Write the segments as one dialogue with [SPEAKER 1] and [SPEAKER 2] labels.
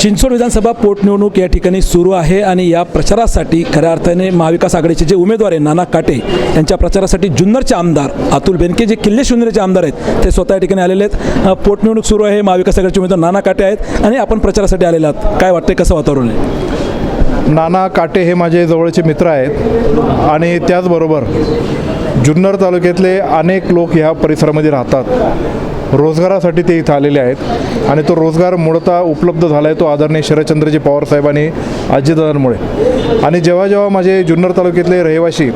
[SPEAKER 1] चिंचवड विधानसभा पोटनिवडणूक या ठिकाणी सुरू आहे आणि या प्रचारासाठी खऱ्या अर्थाने महाविकास आघाडीचे जे उमेदवार आहे नाना काटे यांच्या प्रचारासाठी जुन्नरचे आमदार अतुल बेनके जे किल्ले शून्यचे आमदार आहेत ते स्वतः या ठिकाणी आलेले आहेत. पोटनिवडणूक सुरू आहे महाविकास आघाडीचे उमेदवार नाना काटे आहेत आणि आपण प्रचारासाठी आलेले आहात. काय वाटतंय कसं वातावरण आहे?
[SPEAKER 2] नाना काटे हे माझे जवळचे मित्र आहेत आणि त्याचबरोबर जुन्नर तालुक्यातले अनेक लोक ह्या परिसरामध्ये राहतात. रोजगारासाठी ते इथं आलेले आहेत. आणि तो रोजगार मूळतः उपलब्ध झाला आहे तो आदरणीय शरदचंद्रजी पवार साहेबांनी अजितदादांमुळे आणि जेव्हा जेव्हा माझे जुन्नर तालुक्यातले रहिवासी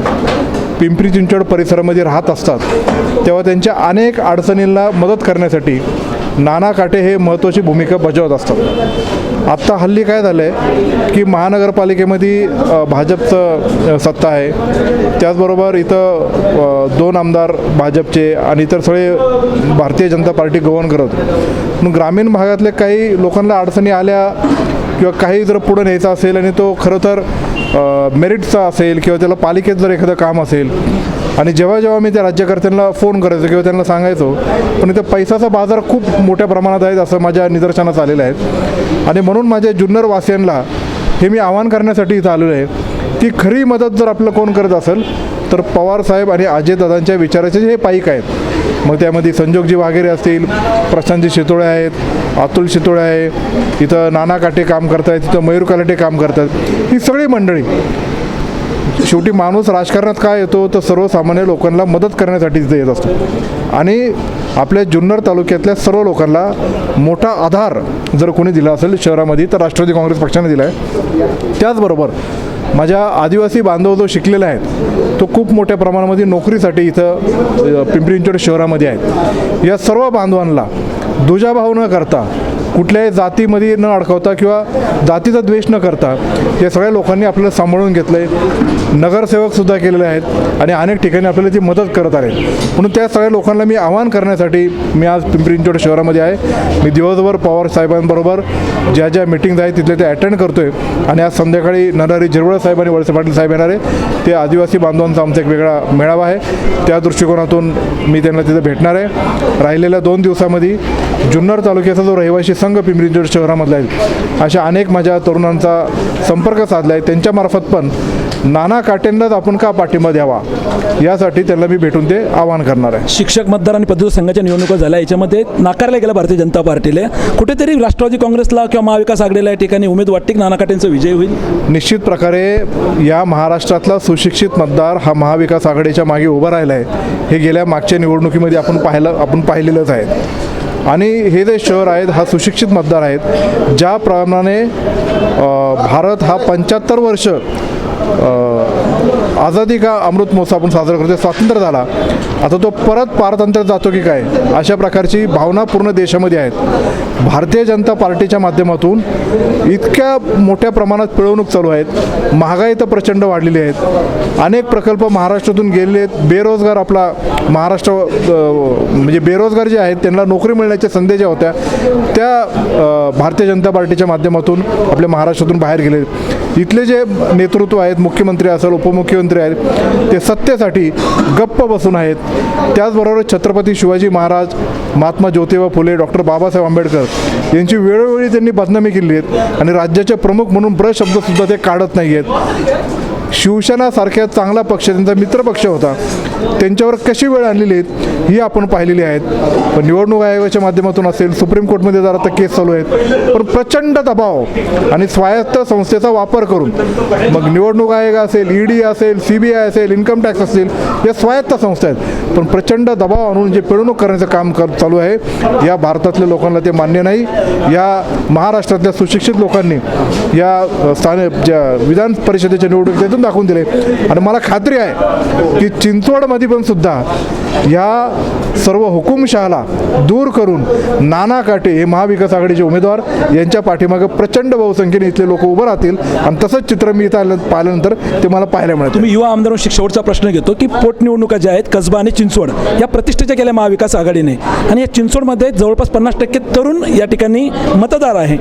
[SPEAKER 2] पिंपरी चिंचवड परिसरामध्ये राहत असतात तेव्हा त्यांच्या अनेक अडचणींना मदत करण्यासाठी नाना काटे हे महत्त्वाची भूमिका बजावत असतात. आत्ता हल्ली काय झालं आहे की महानगरपालिकेमध्ये भाजपचं सत्ता आहे. त्याचबरोबर इथं दोन आमदार भाजपचे आणि इतर सगळे भारतीय जनता पार्टी गव्हर्न करत मग ग्रामीण भागातले काही लोकांना अडचणी आल्या किंवा काही जर पुढं न्यायचा असेल आणि तो खरं तर मेरिटचा असेल किंवा त्याला पालिकेत जर एखादं काम असेल आणि जेव्हा जेव्हा मी त्या राज्यकर्त्यांना फोन करायचो किंवा त्यांना सांगायचो पण इथं पैसाचा बाजार खूप मोठ्या प्रमाणात आहे असं माझ्या निदर्शनास आलेलं आहे. आणि म्हणून माझ्या जुन्नर वासियांना हे मी आवाहन करण्यासाठी इथं आलेलो आहे की खरी मदत जर आपलं कोण करत असेल तर पवार साहेब आणि अजयदादांच्या विचाराचे हे पाईक आहेत. मग त्यामध्ये संजोगजी वाघेरे असतील प्रशांतजी शितोळे आहेत अतुल शितोळे आहे इथं नाना काटे काम करतायत तिथं मयूर कलाटे काम करतात ही सगळी मंडळी. शेवटी माणूस राजकारणात काय येतो तर सर्वसामान्य लोकांना मदत करण्यासाठी तिथे येत असतो. आणि आपल्या जुन्नर तालुक्यातल्या सर्व लोकांना मोठा आधार जर कोणी दिला असेल शहरामध्ये तर राष्ट्रवादी काँग्रेस पक्षाने दिला आहे. त्याचबरोबर माझ्या आदिवासी बांधव जो शिकलेला आहे तो खूप मोठ्या प्रमाणामध्ये नोकरीसाठी इथं पिंपरी चिंचवड शहरामध्ये आहेत या सर्व बांधवांना दुजाभाव न करता कुठल्याही जातीमध्ये न अडकवता किंवा जातीचा द्वेष न करता या सगळ्या लोकांनी आपल्याला सांभाळून घेतलं आहे नगरसेवकसुद्धा केलेले आहेत आणि अनेक ठिकाणी आपल्याला ती मदत करत आहेत. म्हणून त्या सगळ्या लोकांना मी आवाहन करण्यासाठी मी आज पिंपरी चिंचवड शहरामध्ये आहे. मी दिवसभर पवार साहेबांबरोबर ज्या ज्या मिटिंग्ज आहेत तिथले ते अटेंड करतो आहे आणि आज संध्याकाळी नरहरी झिरवळ साहेब आणि वळसे पाटील साहेब येणार आहे ते आदिवासी बांधवांचा आमचा एक वेगळा मेळावा आहे. त्या दृष्टिकोनातून मी त्यांना तिथं भेटणार आहे. राहिलेल्या दोन दिवसामध्ये जुन्नर तालुक्याचा जो रहिवासी संघ पिंपरी चिंचवड शहरामधला आहे अशा अनेक माझ्या तरुणांचा संपर्क साधला आहे त्यांच्यामार्फत पण नाना काटेंनाच आपण का पाठिंबा द्यावा? यासाठी त्यांना मी भेटून ते आवाहन करणार आहे.
[SPEAKER 1] शिक्षक मतदार आणि पदवी संघाच्या निवडणुका झाल्या. याच्यामध्ये नाकारल्या गेल्या भारतीय जनता पार्टीला. कुठेतरी राष्ट्रवादी काँग्रेसला किंवा महाविकास आघाडीला या ठिकाणी उमेद वाटते की नाना काटेंचा विजय होईल?
[SPEAKER 2] निश्चित प्रकारे या महाराष्ट्रातला सुशिक्षित मतदार हा महाविकास आघाडीच्या मागे उभा राहिला आहे हे गेल्या मागच्या निवडणुकीमध्ये आपण पाहिलं आपण पाहिलेलंच आहे. आणि हे जे शहर आहेत हा सुशिक्षित मतदार आहेत ज्याप्रमाणे भारत हा पंच्याहत्तर वर्ष आझादी का अमृत महोत्सव आपण साजरा करतो स्वातंत्र्य झाला. आता तो परत पारतंत्र्यात जातो की काय? अशा प्रकारची भावना पूर्ण देशामध्ये आहेत. भारतीय जनता पार्टीच्या माध्यमातून इतक्या मोठ्या प्रमाणात पिळवणूक चालू आहेत. महागाई तर प्रचंड वाढलेली आहेत. अनेक प्रकल्प महाराष्ट्रातून गेलेले आहेत. बेरोजगार आपला महाराष्ट्र म्हणजे बेरोजगार जे आहेत त्यांना नोकरी मिळण्याच्या संधी ज्या होत्या त्या भारतीय जनता पार्टीच्या माध्यमातून आपल्या महाराष्ट्रातून बाहेर गेले. इथले जे नेतृत्व आहेत मुख्यमंत्री असेल उपमुख्यमंत्री आहेत ते सत्तेसाठी गप्प बसून आहेत. त्याचबरोबर छत्रपती शिवाजी महाराज महात्मा ज्योतिबा फुले डॉक्टर बाबासाहेब आंबेडकर यांची वेळोवेळी त्यांनी बदनामी केली आहेत आणि राज्याचे प्रमुख म्हणून ब्र शब्दसुद्धा ते काढत नाही आहेत. शिवसेनासारख्या चांगला पक्ष त्यांचा मित्रपक्ष होता. त्यांच्यावर कशी वेळ आणलेली आहेत ही आपण पाहिलेली आहेत. पण निवडणूक आयोगाच्या माध्यमातून असेल सुप्रीम कोर्टमध्ये जर आता केस चालू आहेत. पण प्रचंड दबाव आणि स्वायत्त संस्थेचा वापर करून मग निवडणूक आयोग असेल ईडी असेल सी बी आय असेल इन्कम टॅक्स असेल या स्वायत्त संस्था आहेत. पण प्रचंड दबाव आणून जे पिळवणूक करण्याचं काम कर चालू आहे या भारतातल्या लोकांना ते मान्य नाही. या महाराष्ट्रातल्या सुशिक्षित लोकांनी या स्थानिक ज्या विधान परिषदेच्या निवडणुकीतून दाखवून दिले. आणि मला खात्री आहे की चिंचवडमध्ये पण सुद्धा या सर्व हुकुमशहाला दूर करून नाना काटे हे महाविकास आघाडीचे उमेदवार यांच्या पाठीमागे प्रचंड बहुसंख्येने इथले लोक उभं राहतील. आणि तसंच चित्र मी इथं आलं पाहिल्यानंतर ते मला पाहायला मिळतं
[SPEAKER 1] तुम्ही युवा आमदार शेवटचा प्रश्न घेतो की पोटनिवडणुका ज्या आहेत कसबा आणि चिंचवड या प्रतिष्ठेच्या केल्या महाविकास आघाडीने. आणि या चिंचवडमध्ये जवळपास पन्नास टक्के तरुण या ठिकाणी मतदार आहे.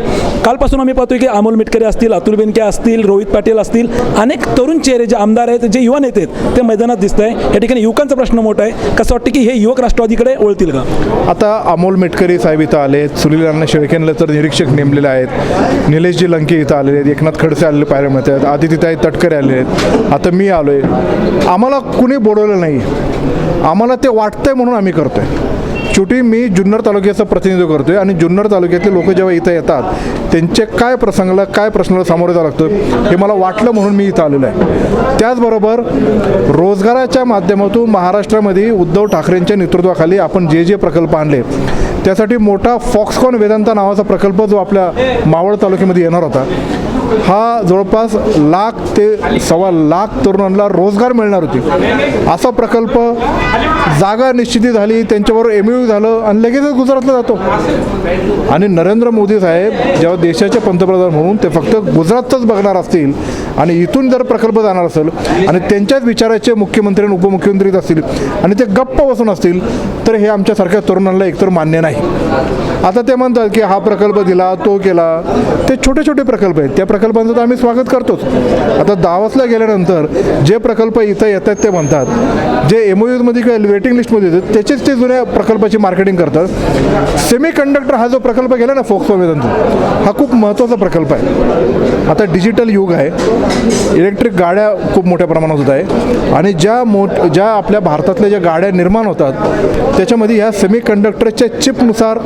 [SPEAKER 1] कालपासून आम्ही पाहतोय की अमोल मिटकरी असतील अतुल बेनके असतील रोहित पाटील असतील अनेक तरुण चेहरे जे आमदार आहेत जे युवा नेते आहेत ते मैदानात दिसत आहे या ठिकाणी युवकांचा प्रश्न मोठा आहे. कसं वाटतं की हे युवक राष्ट्रवादी तिकडे वळतील का?
[SPEAKER 2] आता अमोल मेटकरी साहेब इथं आले सुनील अण्णा शेळकेंना तर निरीक्षक नेमलेले आहेत. निलेशजी लंके इथं आलेले आहेत. एकनाथ खडसे आलेले पाहिल्यामध्ये आहेत. आदित्यताई तटकरे आलेले आहेत. आता मी आलो आहे आम्हाला कुणी बोलवलं नाही. आम्हाला ते वाटतंय म्हणून आम्ही करतो आहे शेवटी मी जुन्नर तालुक्याचं प्रतिनिधित्व करतोय आणि जुन्नर तालुक्यातले लोक जेव्हा इथं येतात त्यांचे काय प्रसंगाला काय प्रश्नाला सामोरे जावं लागतं हे मला वाटलं म्हणून मी इथं आलेलो आहे. त्याचबरोबर रोजगाराच्या माध्यमातून महाराष्ट्रामध्ये उद्धव ठाकरेंच्या नेतृत्वाखाली आपण जे जे प्रकल्प आणले त्यासाठी मोठा फॉक्सकॉन वेदांता नावाचा प्रकल्प जो आपल्या मावळ तालुक्यामध्ये येणार होता हा जवळपास लाख ते सव्वा लाख तरुणांना रोजगार मिळणार होती. असा प्रकल्प जागा निश्चिती झाली त्यांच्याबरोबर एम यू झालं आणि लगेचच गुजरातला जातो. आणि नरेंद्र मोदी साहेब जेव्हा देशाचे पंतप्रधान म्हणून ते फक्त गुजरातच बघणार असतील आणि इथून जर प्रकल्प जाणार असेल आणि त्यांच्याच विचाराचे मुख्यमंत्री आणि उपमुख्यमंत्री असतील आणि ते गप्प बसून असतील तर हे आमच्यासारख्या तरुणांना एकतर मान्य नाही. आता ते म्हणतात की हा प्रकल्प दिला तो केला ते छोटे छोटे प्रकल्प आहेत. त्या प्रकल्प प्रकल्पांचं तर आम्ही स्वागत करतोच. आता दावसला गेल्यानंतर जे प्रकल्प इथं येतात ते म्हणतात. जे एममध्ये किंवा वेटिंग लिस्टमध्ये येतात त्याचेच ते जुन्या प्रकल्पाची मार्केटिंग करतात. सेमी कंडक्टर हा जो प्रकल्प गेला ना फोक्सो वेदांतून हा खूप महत्त्वाचा प्रकल्प आहे. आता डिजिटल युग आहे. इलेक्ट्रिक गाड्या खूप मोठ्या प्रमाणात होत आहे. आणि ज्या मोठ ज्या आपल्या भारतातल्या ज्या गाड्या निर्माण होतात त्याच्यामध्ये ह्या सेमी कंडक्टरच्या चिपनुसार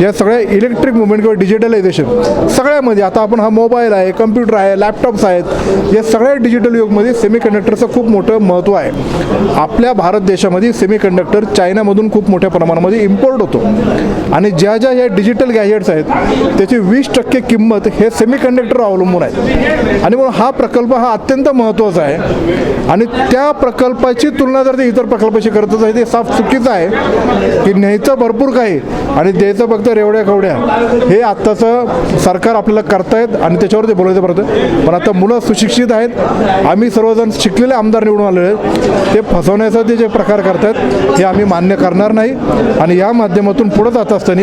[SPEAKER 2] या सगळ्या इलेक्ट्रिक मुवमेंट किंवा डिजिटलायझेशन सगळ्यामध्ये. आता आपण हा मोबाईल आहे कम्प्युटर आहे लॅपटॉप्स आहेत या सगळ्या डिजिटल युगमध्ये सेमी कंडक्टरचं खूप मोठं महत्त्व आहे. आपल्या भारत देशामध्ये सेमी कंडक्टर चायनामधून खूप मोठ्या प्रमाणामध्ये इम्पोर्ट होतो. आणि ज्या ज्या ह्या डिजिटल गॅजेट्स आहेत त्याची वीस टक्के किंमत हे सेमी कंडक्टर अवलंबून आहे. आणि म्हणून हा प्रकल्प हा अत्यंत महत्त्वाचा आहे. आणि त्या प्रकल्पाची तुलना जर ते इतर प्रकल्पाशी करतच आहे ते साफ चुकीचं आहे की न्यायचं भरपूर काही आणि द्यायचं फक्त रेवड्या कवड्या हे आत्ताचं सरकार आपल्याला करतायत आणि त्याच्यावर ते बोलायचं पडतं पण आता मुलं सुशिक्षित आहेत. आम्ही सर्वजण शिकलेले आमदार निवडून आलेले आहेत. ते फसवण्याचा ते जे प्रकार करतात हे आम्ही मान्य करणार नाही. आणि या माध्यमातून पुढे जात असताना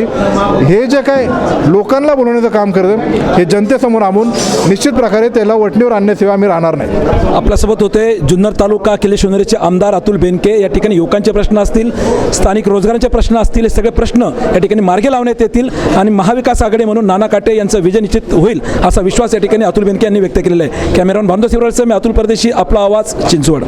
[SPEAKER 2] हे जे काय लोकांना बोलवण्याचं काम करतं हे जनतेसमोर आणून निश्चित प्रकारे त्याला वटणीवर आणण्याशिवाय आम्ही राहणार नाही.
[SPEAKER 1] आपल्यासोबत होते जुन्नर तालुका किल्ले शिवनेरीचे आमदार अतुल बेनके. या ठिकाणी युवकांचे प्रश्न असतील स्थानिक रोजगारांचे प्रश्न असतील हे सगळे प्रश्न या ठिकाणी मार्गे लावण्यात येतील. आणि महाविकास आघाडी म्हणून नाना काटे यांचं विजय निश्चित होईल असा विश्वास या ठिकाणी अतुल बेनके यांनी व्यक्त केलेलं आहे. कॅमेरॉन भांदो शिवराजचं मी अतुल परदेशी आपला आवाज चिंचवड.